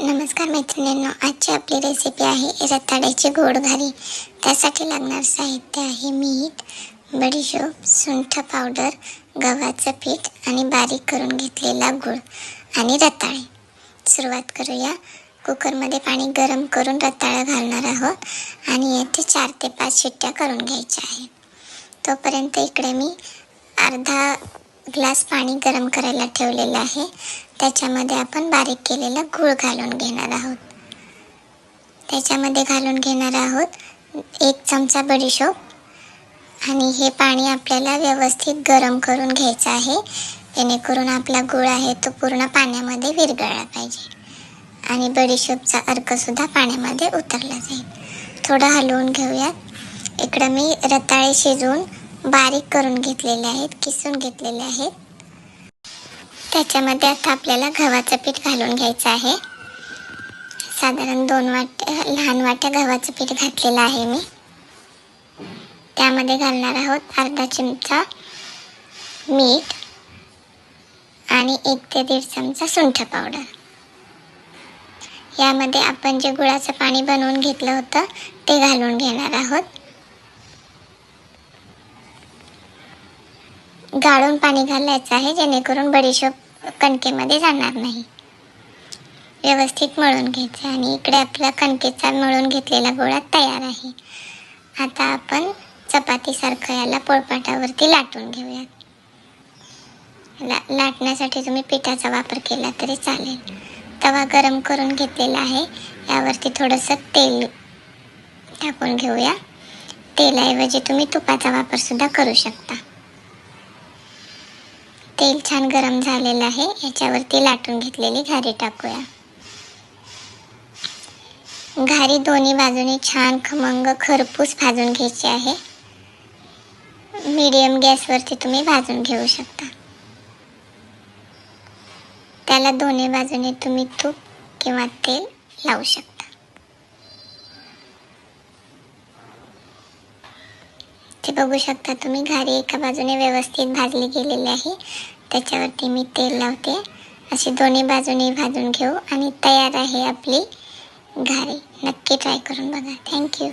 नमस्कार मैत्रिणींनो आजची आपली रेसिपी आहे रताळ्याची गोड घारी त्यासाठी लागणार साहित्य आहे मीठ बडीशोप सुंठ पावडर गव्हाचं पीठ आणि बारीक करून घेतलेला गूळ आणि रताळे. सुरुवात करूया. कुकरमध्ये पाणी गरम करून रताळं घालणार आहोत आणि येथे चार ते पाच शिट्ट्या करून घ्यायच्या आहेत. तोपर्यंत इकडे मी अर्धा ग्लास पाणी गरम करायला ठेवलेलं आहे. त्याच्यामध्ये आपण बारीक केलेला गूळ घालून घेणार आहोत. त्याच्यामध्ये घालून घेणार आहोत एक चमचा बडीशोप. आणि हे पाणी आपल्याला व्यवस्थित गरम करून घ्यायचं आहे. जेणेकरून आपला गूळ आहे तो पूर्ण पाण्यामध्ये विरघळला पाहिजे. आणि बडीशोपचा अर्कसुद्धा पाण्यामध्ये उतरला जाईल. थोडं हलवून घेऊयात. इकडं मी रताळे शिजवून बारीक करून घेतलेले आहेत किसून घेतलेले आहेत. त्याच्यामध्ये आता आपल्याला गव्हाचं पीठ घालून घ्यायचं आहे. साधारण दोन वाट्या लहान वाट्या गव्हाचं पीठ घातलेलं आहे मी. त्यामध्ये घालणार आहोत अर्धा चिमचा मीठ आणि एक ते दीड चमचा सुंठ पावडर. यामध्ये आपण जे गुळाचं पाणी बनवून घेतलं होतं ते घालून घेणार आहोत. गाळून पाणी घालायचं आहे जेणेकरून बडीशोप कणकेमध्ये जाणार नाही. व्यवस्थित मळून घ्यायचं आणि इकडे आपला कणकेचा मळून घेतलेला गोळा तयार आहे. आता आपण चपातीसारखं याला पोळपाटावरती लाटून घेऊयात. ला लाटण्यासाठी तुम्ही पिठाचा वापर केला तरी चालेल. तवा गरम करून घेतलेला आहे. यावरती थोडंसं तेल टाकून घेऊया. तेलाऐवजी तुम्ही तुपाचा वापरसुद्धा करू शकता. तेल छान गरम झालेलं आहे. याच्यावरती लाटून घेतलेली घारी टाकूया. घारी दोन्ही बाजूने छान खमंग खरपूस भाजून घ्यायची आहे. मीडियम गॅसवरती तुम्ही भाजून घेऊ शकता. त्याला दोन्ही बाजूने तुम्ही तूप किंवा तेल लावू शकता. बघू शकता तुम्ही. घारी एका बाजूने व्यवस्थित भाजली गेलेली आहे. त्याच्यावरती मी तेल लावते. अशी दोन्ही बाजूने भाजून घेऊ आणि तयार आहे आपली घारी. नक्की ट्राय करून बघा. थँक्यू